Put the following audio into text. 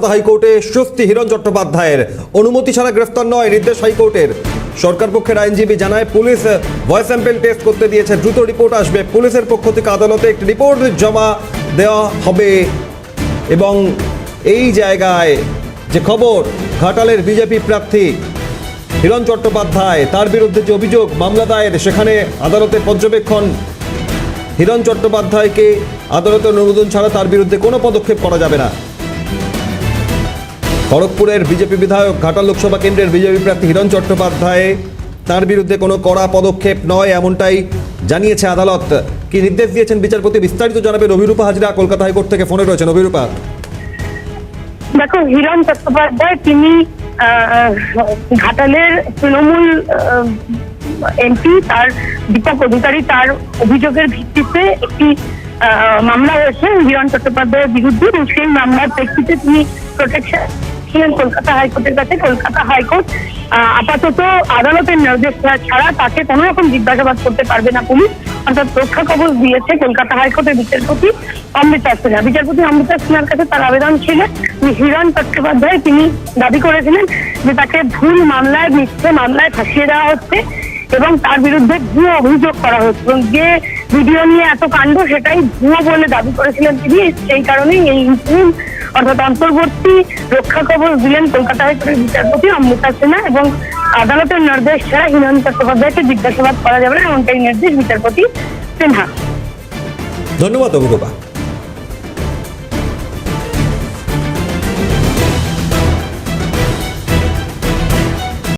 কলকাতা হাইকোর্টে স্বস্তি হিরণ চট্টোপাধ্যায়ের। অনুমতি ছাড়া গ্রেফতার নয় নির্দেশ হাইকোর্টের। সরকার পক্ষের আইনজীবী জানায় পুলিশ ভয়েস স্যাম্পল টেস্ট করতে দিয়েছে। দ্রুত রিপোর্ট আসবে। পুলিশের পক্ষ থেকে আদালতে একটি রিপোর্ট জমা দেওয়া হবে। এবং এই জায়গায় যে খবর, ঘাটালের বিজেপি প্রার্থী হিরণ চট্টোপাধ্যায়, তার বিরুদ্ধে যে অভিযোগ, মামলা দায়ের, সেখানে আদালতের পর্যবেক্ষণ। হিরণ চট্টোপাধ্যায়কে আদালতের অনুমোদন ছাড়া তার বিরুদ্ধে কোনো পদক্ষেপ করা যাবে না। খড়গপুরের বিজেপি বিধায়ক ঘাটাল লোকসভা কেন্দ্রের বিজেপি প্রার্থী হিরণ চট্টোপাধ্যায়, তার বিরুদ্ধে কোনো কড়া পদক্ষেপ নয় এমনটাই জানিয়েছে আদালত। কি নির্দেশ দিয়েছেন বিচারপতি বিস্তারিত জানাবেন অভিরূপা হাজরা, কলকাতা হাইকোর্ট থেকে ফোনে রয়েছেন অভিরূপা। দেখো, হিরণ চট্টোপাধ্যায় তিনি ঘাটালের তৃণমূল এমপি, তার দীপক অধিকারী, তার অভিযোগের ভিত্তিতে একটি মামলা হয়েছে হিরণ চট্টোপাধ্যায়ের বিরুদ্ধে সেই মামলার প্রেক্ষিতে তিনি প্রোটেকশন ছিলেন কলকাতা হাইকোর্টের কাছে। কলকাতা হাইকোর্ট আপাতত আদালতের নির্দেশ ছাড়া তাকে কোনো রকম জিজ্ঞাসাবাদ করতে পারবে না পুলিশ। অর্থাৎ রক্ষা কবচ দিয়েছে কলকাতা হাইকোর্টের বিচারপতি অমৃতা সিনহা। বিচারপতি অমৃতা সিনহার কাছে তার আবেদন ছিল। হিরণ চট্টোপাধ্যায়, তিনি দাবি করেছিলেন যে তাকে ভুল মামলায়, মিথ্যে মামলায় ফাঁসিয়ে দেওয়া হচ্ছে। এবং তার বিরুদ্ধে ভুয়ো অভিযোগ করা হচ্ছে এবং যে ভিডিও নিয়ে এত কাণ্ড, সেটাই ভুয়ো বলে দাবি করেছিলেন তিনি। সেই কারণেই এই ইন্টারিম অর্থাৎ অন্তর্বর্তী রক্ষা কবচ দিলেন কলকাতা হাইকোর্টের বিচারপতি অমৃতা সিনহা এবং আদালতের নির্দেশ ছাড়া হিরণ চট্টোপাধ্যায়কে জিজ্ঞাসাবাদ করা যাবে না, এমনটাই নির্দেশ বিচারপতি সিনহা। ধন্যবাদ অভিরূপা